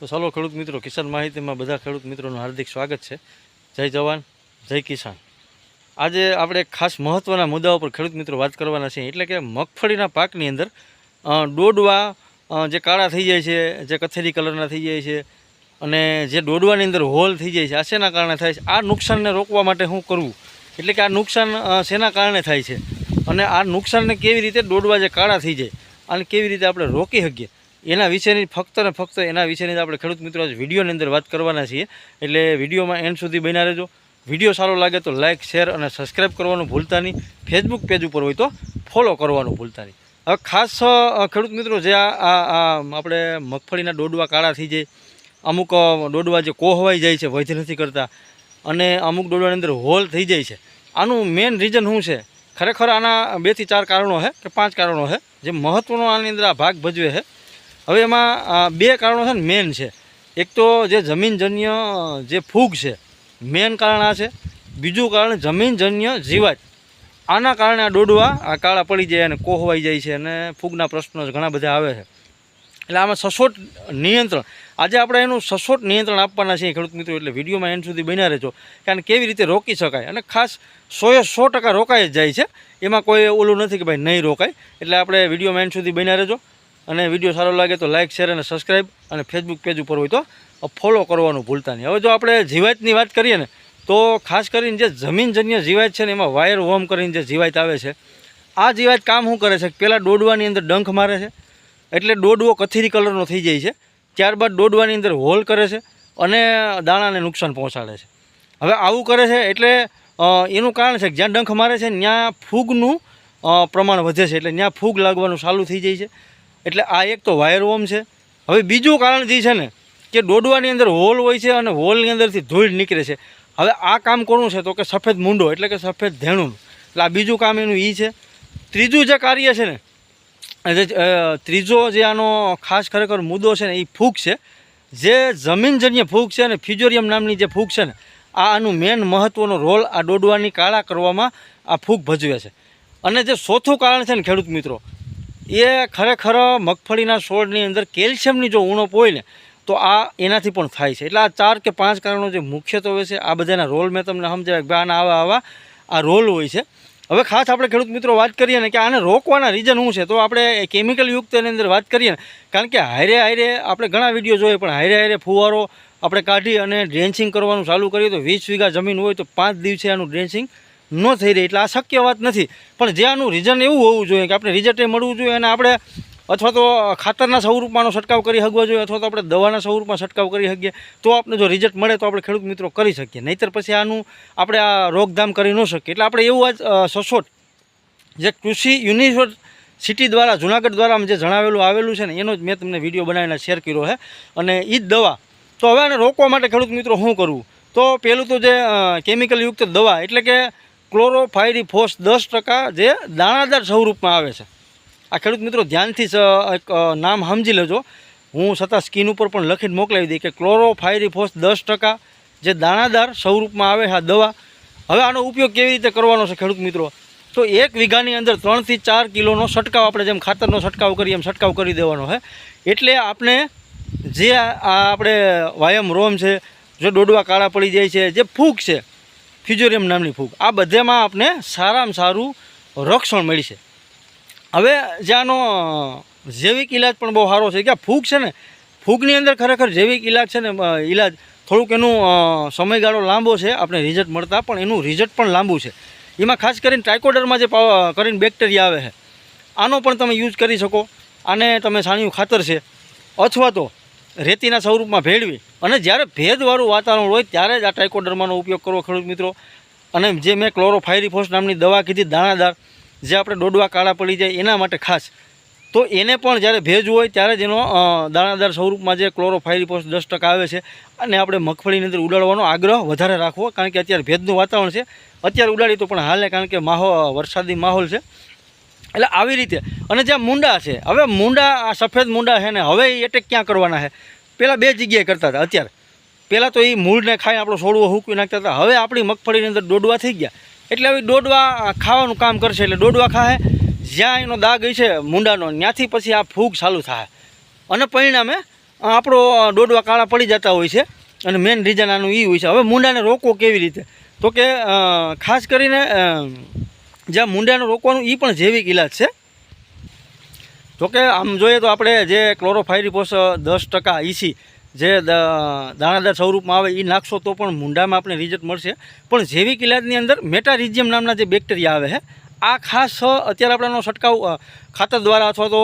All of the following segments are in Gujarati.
તો ચાલો ખેડૂત મિત્રો, કિસાન માહિતીમાં બધા ખેડૂત મિત્રોનું હાર્દિક સ્વાગત છે. જય જવાન, જય કિસાન. આજે આપણે ખાસ મહત્ત્વના મુદ્દાઓ પર ખેડૂત મિત્રો વાત કરવાના છીએ. એટલે કે મગફળીના પાકની અંદર દોડવા જે કાળા થઈ જાય છે, જે કથેરી કલરના થઈ જાય છે, અને જે ડોડવાની અંદર હોલ થઈ જાય છે, આ શેના કારણે થાય છે? આ નુકસાનને રોકવા માટે શું કરવું? એટલે કે આ નુકસાન શેના કારણે થાય છે? અને આ નુકસાનને કેવી રીતે ડોડવા જે કાળા થઈ જાય અને કેવી રીતે આપણે રોકી શકીએ? એના વિશેની ફક્ત ને ફક્ત એના વિશેની જ આપણે ખેડૂત મિત્રો વિડીયોની અંદર વાત કરવાના છીએ. એટલે વિડીયોમાં એન્ડ સુધી બન્યા રહેજો. વીડિયો સારો લાગે તો લાઇક શેર અને સબસ્ક્રાઈબ કરવાનું ભૂલતા નહીં. ફેસબુક પેજ ઉપર હોય તો ફોલો કરવાનું ભૂલતા નહીં. હવે ખાસ ખેડૂત મિત્રો જે આ આપણે મગફળીના ડોડવા કાળા થઈ જાય, અમુક ડોડવા જે કોહવાઈ જાય છે, વૈધ નથી કરતા, અને અમુક ડોડવાની અંદર હોલ થઈ જાય છે. આનું મેઇન રીઝન શું છે? ખરેખર આના બેથી ચાર કારણો છે કે પાંચ કારણો છે. જે મહત્ત્વનો આની અંદર આ ભાગ ભજવે છે. હવે એમાં બે કારણો છે ને મેન છે. એક તો જે જમીનજન્ય, જે ફૂગ છે મેન કારણ આ છે. બીજું કારણ જમીનજન્ય જીવાત. આના કારણે આ ડોડવા, આ કાળા પડી જાય અને કોહવાઈ જાય છે અને ફૂગના પ્રશ્નો ઘણા બધા આવે છે. એટલે આમાં સચોટ નિયંત્રણ. આજે આપણે એનું સચોટ નિયંત્રણ આપવાના છીએ ખેડૂત મિત્રો, એટલે વિડીયોમાં એન્ડ સુધી બન્યા રહેજો. કારણ કેવી રીતે રોકી શકાય? અને ખાસ સોએ સો ટકા રોકાઈ જ જાય છે. એમાં કોઈ ઓલું નથી કે ભાઈ નહીં રોકાય. એટલે આપણે વિડીયોમાં એન્ડ સુધી બન્યા રહેજો. અને વીડિયો સારો લાગે તો લાઇક શેર અને સબસ્ક્રાઈબ અને ફેસબુક પેજ ઉપર હોય તો ફોલો કરવાનું ભૂલતા નહીં. હવે જો આપણે જીવાતની વાત કરીએ ને, તો ખાસ કરીને જે જમીનજન્ય જીવાત છે ને, એમાં વાયર વોર્મ કરીને જે જીવાત આવે છે, આ જીવાત કામ શું કરે છે? પહેલાં ડોડવાની અંદર ડંખ મારે છે, એટલે ડોડવો કથીરી કલરનો થઈ જાય છે. ત્યારબાદ ડોડવાની અંદર હોલ કરે છે અને દાણાને નુકસાન પહોંચાડે છે. હવે આવું કરે છે એટલે એનું કારણ છે કે જ્યાં ડંખ મારે છે, ત્યાં ફૂગનું પ્રમાણ વધે છે. એટલે ત્યાં ફૂગ લાગવાનું ચાલુ થઈ જાય છે. એટલે આ એક તો વાયરવોમ છે. હવે બીજું કારણ જે છે ને, કે ડોડવાની અંદર હોલ હોય છે અને હોલની અંદરથી ધૂળ નીકળે છે. હવે આ કામ કોનું છે? તો કે સફેદ મૂંડો, એટલે કે સફેદ ધેણું. એટલે આ બીજું કામ એનું એ છે. ત્રીજું જે કાર્ય છે ને ત્રીજો જે આનો ખાસ ખરેખર મુદ્દો છે ને એ ફૂગ છે. જે જમીનજન્ય ફૂગ છે અને ફ્યુજોરિયમ નામની જે ફૂગ છે ને, આ આનું મેન મહત્ત્વનો રોલ આ ડોડવાની કાળા કરવામાં આ ફૂગ ભજવે છે. અને જે ચોથું કારણ છે ને, ખેડૂત મિત્રો એ ખરેખર મગફળીના છોડની અંદર કેલ્શિયમની જો ઉણપ હોય ને, તો આ એનાથી પણ થાય છે. એટલે આ ચાર કે પાંચ કારણો જે મુખ્યત્વે છે, આ બધાના રોલ મેં તમને સમજાવ્યા કે આવા આવા આ રોલ હોય છે. હવે ખાસ આપણે ખેડૂત મિત્રો વાત કરીએ ને કે આને રોકવાના રીઝન શું છે, તો આપણે કેમિકલ યુક્તની અંદર વાત કરીએ ને, કારણ કે હારે હારે આપણે ઘણા વીડિયો જોઈએ, પણ હારે હારે ફુવારો આપણે કાઢી અને ડ્રેન્સિંગ કરવાનું ચાલુ કરીએ તો વીસ વીઘા જમીન હોય તો પાંચ દિવસે આનું ડ્રેન્સિંગ ન થઈ રહી, એટલે આ શક્ય વાત નથી. પણ જે આનું રીઝન એવું હોવું જોઈએ કે આપણે રિઝલ્ટ મળવું જોઈએ અને આપણે અથવા તો ખાતરના સ્વરૂપમાંનો છંટકાવ કરી શકવો જોઈએ અથવા તો આપણે દવાના સ્વરૂપમાં છંટકાવ કરી શકીએ, તો આપણે જો રિઝલ્ટ મળે તો આપણે ખેડૂત મિત્રો કરી શકીએ. નહીતર પછી આનું આપણે આ રોકધામ કરી ન શકીએ. એટલે આપણે એવું આજ સસોટ જે કૃષિ યુનિવર્સિટી દ્વારા, જુનાગઢ દ્વારા જે જણાવેલું, આવેલું છે ને, એનો જ મેં તમને વીડિયો બનાવીને શેર કર્યો છે અને એ જ દવા. તો હવે આને રોકવા માટે ખેડૂત મિત્રો શું કરવું? તો પહેલું તો જે કેમિકલયુક્ત દવા, એટલે કે ક્લોરોફાયરીફોસ દસ ટકા જે દાણાદાર સ્વરૂપમાં આવે છે. આ ખેડૂત મિત્રો ધ્યાનથી એક નામ સમજી લેજો. હું છતાં સ્કીન ઉપર પણ લખીને મોકલાવી દઈ કે ક્લોરોફાયરીફોસ દસ ટકા જે દાણાદાર સ્વરૂપમાં આવે છે આ દવા. હવે આનો ઉપયોગ કેવી રીતે કરવાનો છે ખેડૂત મિત્રો? તો એક વીઘાની અંદર ત્રણથી ચાર કિલોનો છંટકાવ આપણે જેમ ખાતરનો છંટકાવ કરીએ એમ છંટકાવ કરી દેવાનો છે. એટલે આપણે જે આ આપણે વાયમ રોમ છે, જો ડોડવા કાળા પડી જાય છે, જે ફૂગ છે ફ્યુજોરિયમ નામની ફૂગ. આ બધેમાં આપને સારામાં સારું રક્ષણ મળી છે. હવે જે આનો જૈવિક ઇલાજ પણ બહુ સારો છે. કે ફૂગ છે ને, ફૂગની અંદર ખરેખર જૈવિક ઇલાજ છે ને ઇલાજ થોડુંક એનું સમયગાળો લાંબો છે. આપણે રિઝલ્ટ મળતા પણ એનું રિઝલ્ટ પણ લાંબુ છે. એમાં ખાસ કરીને ટ્રાઇકોડરમાં જે કરીને બેક્ટેરિયા આવે છે. આનો પણ તમે યુઝ કરી શકો. આને તમે છાણિયું ખાતર છે. અથવા તો રેતીના સ્વરૂપમાં ભેળવી. અને જ્યારે ભેજવાળું વાતાવરણ હોય ત્યારે જ આ ટ્રાઇકોડર્માનો ઉપયોગ કરવો ખેડૂત મિત્રો. અને જે મેં ક્લોરોફાયરીફોસ નામની દવા કીધી, દાણાદાર, જે આપણે ડોડવા કાળા પડી જાય એના માટે ખાસ. તો એને પણ જ્યારે ભેજ હોય ત્યારે જ એનો દાણાદાર સ્વરૂપમાં જે ક્લોરોફાયરીફોસ દસ ટકા આવે છે. અને આપણે મગફળીની અંદર ઉડાડવાનો આગ્રહ વધારે રાખવો, કારણ કે અત્યારે ભેજનું વાતાવરણ છે. અત્યારે ઉડાડી તો પણ હાલે કારણ કે માહો વરસાદી માહોલ છે. એટલે આવી રીતે. અને જ્યાં મુંડા છે, હવે મુંડા, આ સફેદ મુંડા છે ને, હવે એ એટેક ક્યાં કરવાના છે? પહેલાં બે જગ્યાએ કરતા હતા અત્યારે. પહેલાં તો એ મૂળને ખાઈને આપણો છોડવો હૂકવી નાખતા હતા. હવે આપણી મગફળીની અંદર ડોડવા થઈ ગયા. એટલે હવે ડોડવા ખાવાનું કામ કરશે એટલે ડોડવા ખાશે જ્યાં એનો દાગ છે મુંડાનો, ત્યાંથી પછી આ ફૂગ ચાલુ થાય અને પરિણામે આપણો દોડવા કાળા પડી જતા હોય છે. અને મેઇન રીઝન આનું એ હોય છે. હવે મુંડાને રોકવો કેવી રીતે? તો કે ખાસ કરીને જ્યાં મુંડાને રોકવાનું એ પણ જૈવિક ઇલાજ છે. જોકે આમ જોઈએ તો આપણે જે ક્લોરોફાયરીફોસ દસ ટકા ઈસી જે દાણાદાર સ્વરૂપમાં આવે એ નાખશો તો પણ મુંડામાં આપણે રિઝલ્ટ મળશે. પણ જૈવિક ઇલાજની અંદર મેટારિઝિયમ નામના જે બેક્ટેરિયા આવે છે, આ ખાસ અત્યારે આપણાનો છંટકાવ ખાતર દ્વારા અથવા તો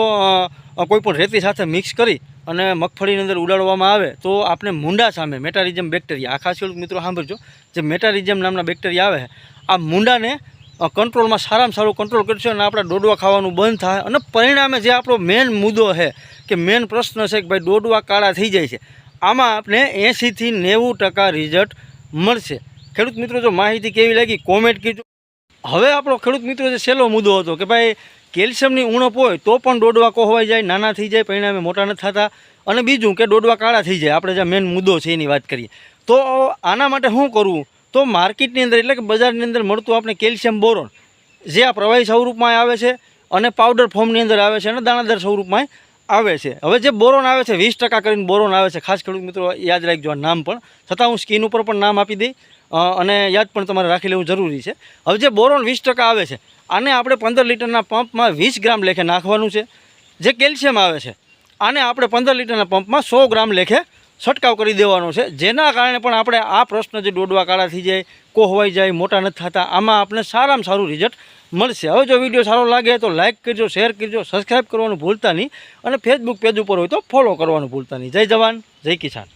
કોઈપણ રેતી સાથે મિક્સ કરી અને મગફળીની અંદર ઉડાડવામાં આવે તો આપણે મુંડા સામે મેટારિઝમ બેક્ટેરિયા, આ ખાસ મિત્રો સાંભળજો, જે મેટારિઝમ નામના બેક્ટેરિયા આવે છે, આ મુંડાને કંટ્રોલમાં સારામાં સારું કંટ્રોલ કરશે અને આપણે ડોડવા ખાવાનું બંધ થાય અને પરિણામે જે આપણો મેન મુદ્દો છે કે મેન પ્રશ્ન છે કે ભાઈ ડોડવા કાળા થઈ જાય છે, આમાં આપણે એંશીથી નેવું ટકા રિઝલ્ટ મળશે. ખેડૂત મિત્રો, જો માહિતી કેવી લાગી કોમેન્ટ કીધું. હવે આપણો ખેડૂત મિત્રો જે છેલ્લો મુદ્દો હતો કે ભાઈ કેલ્શિયમની ઉણપ હોય તો પણ ડોડવા કોહવાઈ જાય, નાના થઈ જાય, પરિણામે મોટા નથી થતા. અને બીજું કે ડોડવા કાળા થઈ જાય, આપણે જે મેન મુદ્દો છે એની વાત કરીએ. તો આના માટે શું કરવું તો માર્કેટની અંદર એટલે કે બજારની અંદર મળતું આપણે કેલ્શિયમ બોરોન, જે આ પ્રવાહી સ્વરૂપમાં આવે છે અને પાવડર ફોર્મની અંદર આવે છે અને દાણાદાર સ્વરૂપમાં આવે છે. હવે જે બોરોન આવે છે, વીસ ટકા કરીને બોરોન આવે છે, ખાસ ખેડૂત મિત્રો યાદ રાખજો આ નામ પણ. છતાં હું સ્કીન ઉપર પણ નામ આપી દઈ અને યાદ પણ તમારે રાખી લેવું જરૂરી છે. હવે જે બોરોન વીસ ટકા આવે છે, આને આપણે પંદર લીટરના પંપમાં વીસ ગ્રામ લેખે નાખવાનું છે. જે કેલ્શિયમ આવે છે, આને આપણે પંદર લીટરના પંપમાં સો ગ્રામ લેખે છંટકાવ કરી દેવાનો છે. જેના કારણે પણ આપણે આ પ્રશ્ન જે ડોડવા કાળા થઈ જાય, કોહવાઈ જાય, મોટા નથી થતા, આમાં આપણે સારામાં સારું રિઝલ્ટ મળશે. હવે જો વીડિયો સારો લાગે તો લાઇક કરજો શેર કરજો સબસ્ક્રાઈબ કરવાનું ભૂલતા નહીં અને ફેસબુક પેજ ઉપર હોય તો ફોલો કરવાનું ભૂલતા નહીં. જય જવાન, જય કિસાન.